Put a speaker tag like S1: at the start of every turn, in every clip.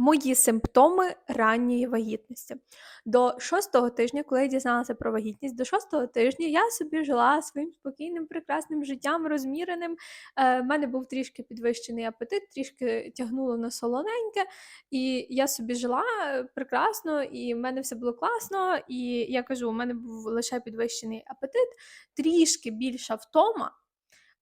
S1: Мої симптоми ранньої вагітності. До шостого тижня, коли я дізналася про вагітність, до шостого тижня я собі жила своїм спокійним, прекрасним життям, розміреним. Е, в мене був трішки підвищений апетит, трішки тягнуло на солоненьке, і я собі жила е, прекрасно, і в мене все було класно. І я кажу, у мене був лише підвищений апетит, трішки більша втома.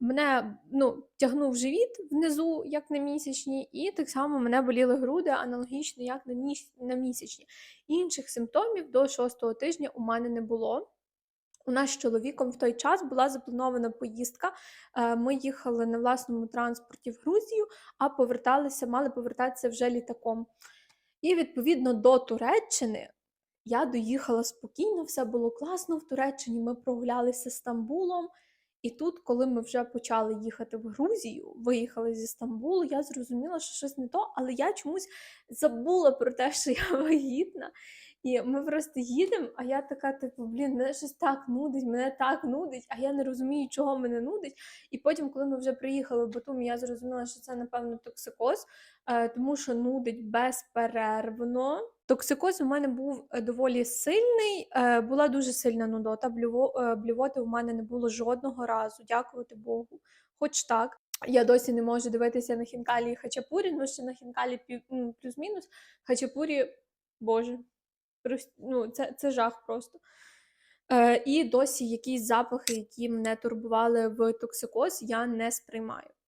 S1: Мене ну, тягнув живіт внизу, як на місячні, і так само мене боліли груди аналогічно, як на міс- на місячні. Інших симптомів до шостого тижня у мене не було. У нас з чоловіком в той час була запланована поїздка. Е, Ми їхали на власному транспорті в Грузію, а поверталися, мали повертатися вже літаком. І відповідно до Туреччини я доїхала спокійно, все було класно в Туреччині. Ми прогулялися Стамбулом. І тут, коли ми вже почали їхати в Грузію, виїхали зі Стамбулу, я зрозуміла, що щось не то, але я чомусь забула про те, що я вагітна. І ми просто їдемо, а я така, типу, блін, мене щось так нудить, мене так нудить, а я не розумію, чого мене нудить. І потім, коли ми вже приїхали в Батум, я зрозуміла, що це, напевно, токсикоз, е, тому що нудить безперервно. Токсикоз у мене був е, доволі сильний, е, була дуже сильна нудота. Е, блювоти у мене не було жодного разу, дякувати Богу. Хоч так. Я досі не можу дивитися на хінкалі і хачапурі, ну ще на хінкалі пів- плюс-мінус. Хачапурі, боже, ну, це, це жах просто. Е, і досі якісь запахи, які мене турбували в токсикоз, я не сприймаю.